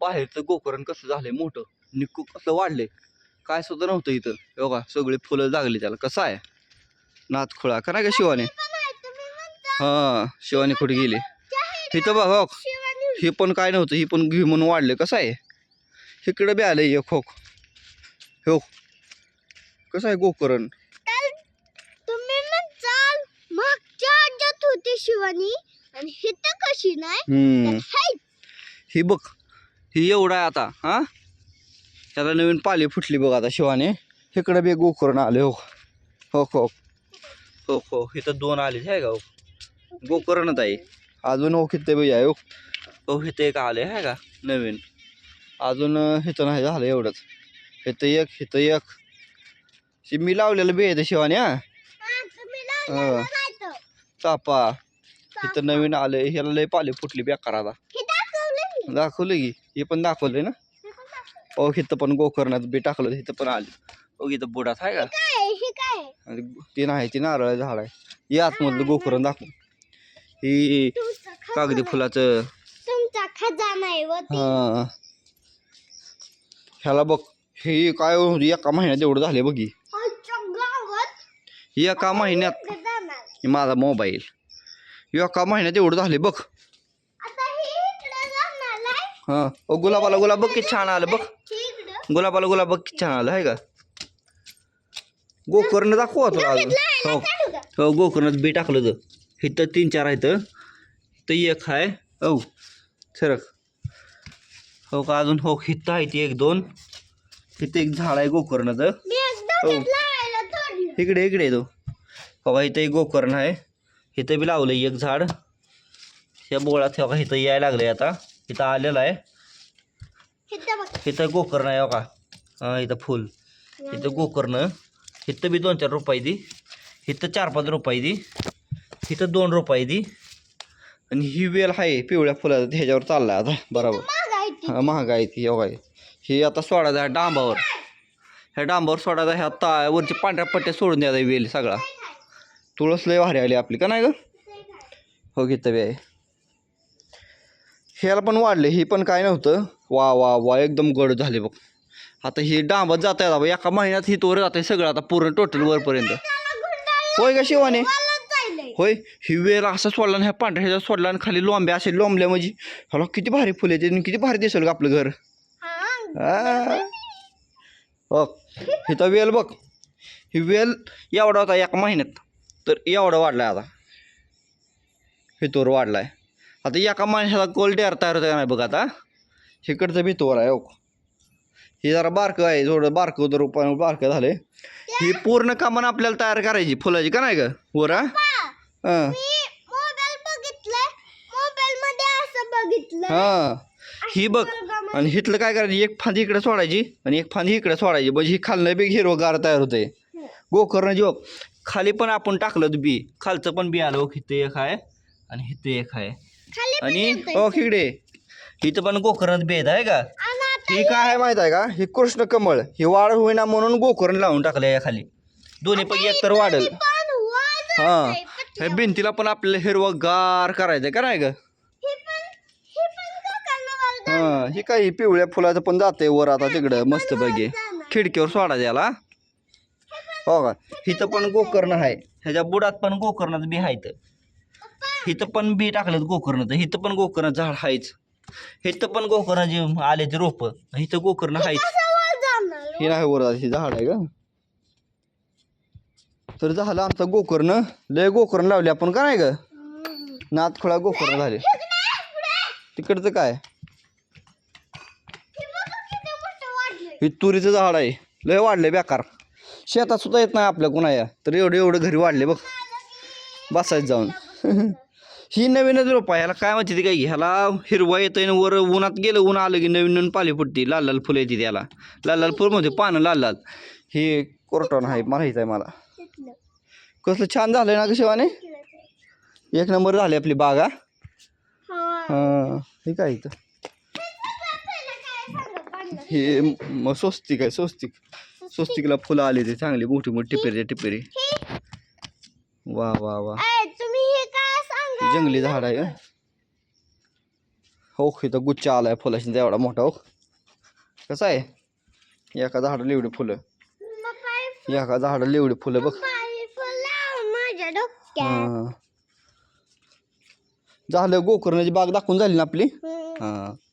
बाहेरचं गोकरण कसं झालंय मोठं? निक्कू कसं वाढलंय? काय सुद्धा नव्हतं इथं. हे बघा सगळे फुलं लागली त्याला. कसं आहे? नात खुळा. का नाही का शिवाने? हा शिवाने कुठे गेली? इथं बघ हो हे पण काय नव्हतं ही पण घे म्हणून वाढले. कसं आहे? इकडं बी आलं एक खोक हो. कसं आहे गोकरण? होती शिवानी. आणि हित कशी नाही. ही बघ. ही एवढा आहे आता हा? त्याला नवीन पाली फुटली बघ आता शिवाने. इकडं बी गोकर्ण आले हो. हो हो. हो हो. इथं दोन आले आहे का हो? गोकर्णच आहे अजून हो किती बी आहे हो. हो इथं एक आले आहे का नवीन. अजून इथं नाही झालं एवढंच. इथं एक इथं एक. मी लावलेलं बी आहे ते शिवाने हा. चापा. इथं नवीन आले ह्याला लय पाली फुटली बेकार आता. दाखवलं की हे पण दाखवलंय ना? हे पण दाखवलं. हो इथं पण गोकर्णात बी टाकलं इथं पण आली. हो इथं बुडात आहे का? हे ते नाही ती नारळ झाड आहे. या आतमधलं गोकर्ण दाखव. ही कागदी फुलाचं. हा. ह्याला बघ हे काय हो, एका महिन्यात एवढं झाले बघी एका महिन्यात. हे माझा मोबाईल. एका महिन्यात एवढं झाले बघ आता हे इकडे जाणार आहे. हा। गुलाबाला गुलाब बघ किती छान आलं बघ. गुलाबाला गुलाब बघ किती छान आलं आहे का? गोकर्ण दाखवा तुला अजून हो? हो गोकर्णात बी टाकलं तर. इथं तीन चार आहेत. इथं एक आहे हो सरक. हो का अजून हो इथं आहे ती एक दोन. इथं एक झाड आहे गोकर्णाचं. हो. इकडे इकडे येतो हो का इथं एक गोकर्ण आहे. इथं बी लावलं एक झाड. या बोळात हो का इथं यायला लागलं आता. इथं आलेलं आहे. इथं गोकर्ण आहे हो का हा इथं फुल. इथं गोकर्ण. इथं बी दोन चार रुपये दी. इथं चार पाच रुपये दी. इथं दोन रुपये दी. आणि ही वेल आहे पिवळ्या फुलाचं ह्याच्यावर चाललाय आता. बरोबर. हा महाग आहे ती एवढा ही आता सोडायचं आहे डांबावर. ह्या डांबावर सोडायचा ह्या ता वरची पांढऱ्या पट्ट्या सोडून द्यायचा वेल सगळा. तुळस लय भारी आली आपली का नाही ग? हो घेतं बी आहे. ह्याला पण वाढले हे पण काय नव्हतं. वा वा वा एकदम गड झाले बघ. आता हे डांबत जात आहे एका महिन्यात ही तोर जात आहे सगळं आता पूर्ण टोटल वरपर्यंत. होय का शिवाने? होय ही वेल असा सोडला आणि ह्या पांढऱ्या ह्याचा सोडला आणि खाली लोंब्या असे लोंबल्या म्हणजे. ह्याला किती भारी फुले येते आणि किती भारी दिसेल का आपलं घर. हा. आ. बघ वेल बघ. ही वेल एवढा होता एका महिन्यात तर एवढा वाढला आता. हितोर वाढलाय. आता एका महिन्याचा गोल डेअर तयार होता का नाही बघ आता. इकडचं भितोर आहे हो. हे जरा बारकं आहे थोडं बारकं तर रुपये बारकं झाले ही पूर्ण कामं आपल्याला तयार करायची फुलाची का नाही ग? वर हा? हां. हां. ही बघ आणि हिथलं काय करायचं एक फांदी इकडे सोडायची आणि एक फांदी इकडे सोडायची. म्हणजे ही खालनं बी हिरवगार तयार होते गोकर्ण जी बघ खाली पण आपण टाकलं बी. खालचं पण बी आलं हिथं एक आहे आणि हिथं एक आहे. आणि येतंय. हो इकडे इथं पण गोकर्णात बेद आहे का? ही काय आहे माहीत आहे का? ही कृष्ण कमळ. ही वाढ होईना म्हणून गोकर्ण लावून टाकलं या खाली. दोन्ही पैकी एक तर वाढल. हा. हे भिंतीला पण आपल्याला हिरवं गार करायचं का नाही ग? हे पण हे पण काकांना वर हा हे काय हे पिवळ्या फुलाचं पण जाते वर आता तिकडं मस्त पैकी. खिडकीवर सोडायचं याला हो का? इथं पण गोकर्ण आहे. ह्याच्या बुडात पण गोकर्णाचं बी आहे इथं. पण बी टाकलं गोकर्णाचं इथं पण गोकर्ण झाड आहेच इथं पण गोकर्णाचे आले ते रोप इथं गोकर्ण आहेच कसं वर जाणार हे नाही वर हे झाड आहे का तर झालं आमचं गोकर्ण लय गोकर्ण लावले आपण का नाही ग हम्म. नात गोकर्ण झाले. तिकडचं काय हे. हे तुरीचं झाड आहे लय वाढले बेकार शेतात सुद्धा येत नाही आपल्या कुणा या तर एवढे एवढं घरी वाढले बघ बसायचं जाऊन ही नवीनच रोप आहे. ह्याला काय म्हणते ती काय ह्याला हिरवा येतं आणि वर उन्हात गेलं ऊन आलं की नवीन नवीन पाली फुटती लाल लाल फुलं येते त्याला. लाल लाल फुल म्हणजे पानं लाल लाल. हे कोरटॉन आहे माहीत आहे मला. कसलं छान झालंय ना कशिवाने एक नंबर झाली आपली बागा. हां हे काय इथं? हे मग स्वस्तिक आहे स्वस्तिक. स्वस्तिकला फुलं आली ते चांगली मोठी मोठी टिपेरी टिपेरी. वा वा वा ऐ, तुम्ही हे काय सांगा जंगली झाड आहे हो इथं गुच्छ आलाय फुलाशी एवढा मोठा हो कसं आहे? एका झाडाला एवढी फुलं. एका झाडाला एवढी फुलं बघ. हां. झालं गोकर्णाची बाग दाखवून झाली ना आपली. हां.